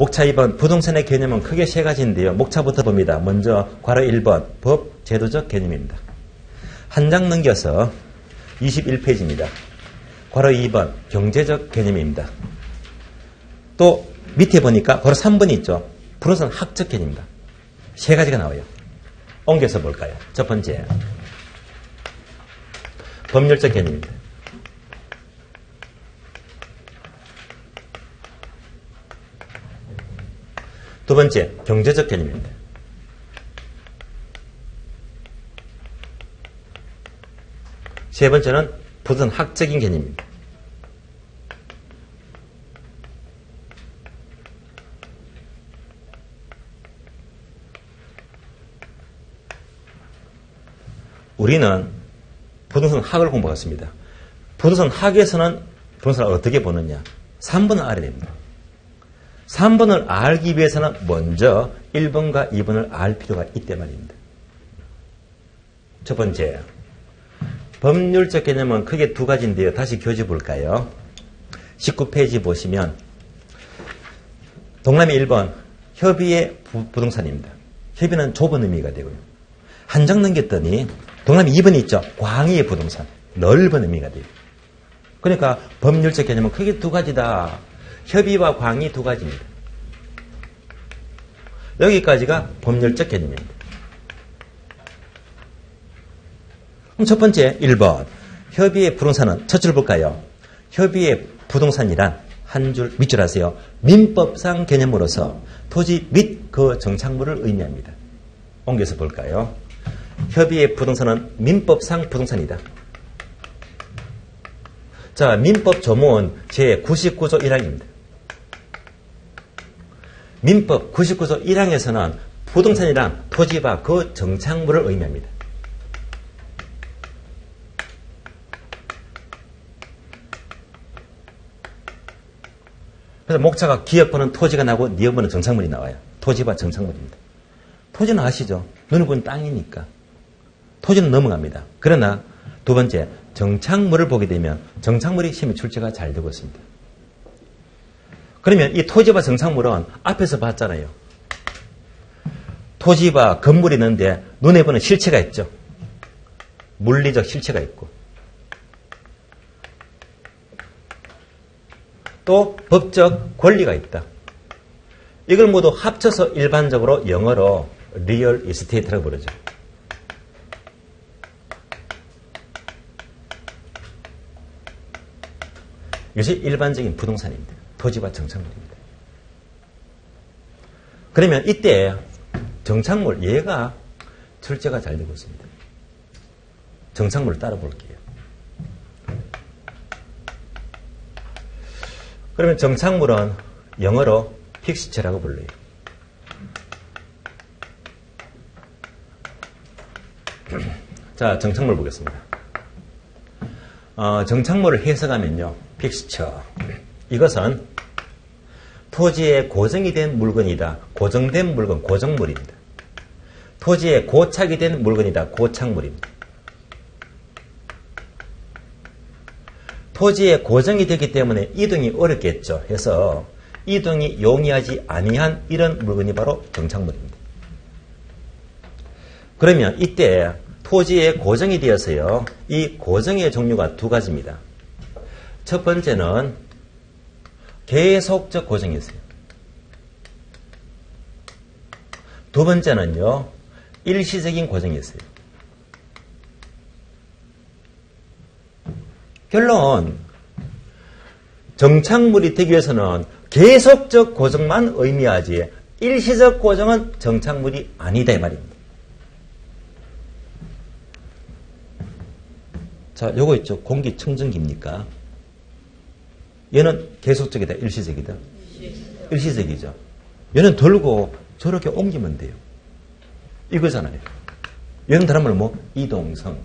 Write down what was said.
목차 2번 부동산의 개념은 크게 세 가지인데요. 목차부터 봅니다. 먼저 괄호 1번 법 제도적 개념입니다. 한 장 넘겨서 21페이지입니다. 괄호 2번 경제적 개념입니다. 또 밑에 보니까 괄호 3번이 있죠. 부동산 학적 개념입니다. 세 가지가 나와요. 옮겨서 볼까요? 첫 번째 법률적 개념입니다. 번째, 경제적 개념입니다. 세 번째는 부든 학적인 개념입니다. 우리는 부동산 학을 공부했습니다. 부동산 학에서는 부동산을 어떻게 보느냐? 3번을 알아야 됩니다. 3번을 알기 위해서는 먼저 1번과 2번을 알 필요가 있단 말입니다. 첫 번째, 법률적 개념은 크게 두 가지인데요. 다시 교재 볼까요? 19페이지 보시면 동남이 1번 협의의 부동산입니다. 협의는 좁은 의미가 되고요. 한장 넘겼더니 동남이 2번 있죠. 광의의 부동산. 넓은 의미가 돼요. 그러니까 법률적 개념은 크게 두 가지다. 협의와 광의 두 가지입니다. 여기까지가 법률적 개념입니다. 그럼 첫 번째 1번 협의의 부동산은 첫 줄 볼까요? 협의의 부동산이란 한 줄 밑줄 하세요. 민법상 개념으로서 토지 및 그 정착물을 의미합니다. 옮겨서 볼까요? 협의의 부동산은 민법상 부동산이다. 자, 민법 조문 제99조 1항입니다. 민법 99조 1항에서는 부동산이란 토지와 그 정착물을 의미합니다. 그래서 목차가 기업번은 토지가 나고 니업번은 정착물이 나와요. 토지와 정착물입니다. 토지는 아시죠? 눈을 보는 땅이니까. 토지는 넘어갑니다. 그러나 두 번째, 정착물을 보게 되면 정착물이 힘이 출제가 잘 되고 있습니다. 그러면 이 토지와 정착물은 앞에서 봤잖아요. 토지와 건물이 있는데 눈에 보는 실체가 있죠. 물리적 실체가 있고. 또 법적 권리가 있다. 이걸 모두 합쳐서 일반적으로 영어로 리얼 이스테이트라고 부르죠. 이것이 일반적인 부동산입니다. 토지와 정착물입니다. 그러면 이때 정착물, 얘가 출제가 잘 되고 있습니다. 정착물을 따라 볼게요. 그러면 정착물은 영어로 픽스처라고 불러요. 자, 정착물 보겠습니다. 어, 정착물을 해석하면요. 픽스처. 이것은 토지에 고정이 된 물건이다. 고정된 물건, 고정물입니다. 토지에 고착이 된 물건이다. 고착물입니다. 토지에 고정이 되기 때문에 이동이 어렵겠죠. 해서 이동이 용이하지 아니한 이런 물건이 바로 정착물입니다. 그러면 이때 토지에 고정이 되어서요. 이 고정의 종류가 두 가지입니다. 첫 번째는 계속적 고정이 있어요. 두 번째는요. 일시적인 고정이 있어요. 결론 정착물이 되기 위해서는 계속적 고정만 의미하지 일시적 고정은 정착물이 아니다 이 말입니다. 자, 요거 있죠. 공기청정기입니까? 얘는 계속적이다, 일시적이다. 일시적이죠. 얘는 들고 저렇게 옮기면 돼요. 이거잖아요. 얘는 말로 뭐 이동성.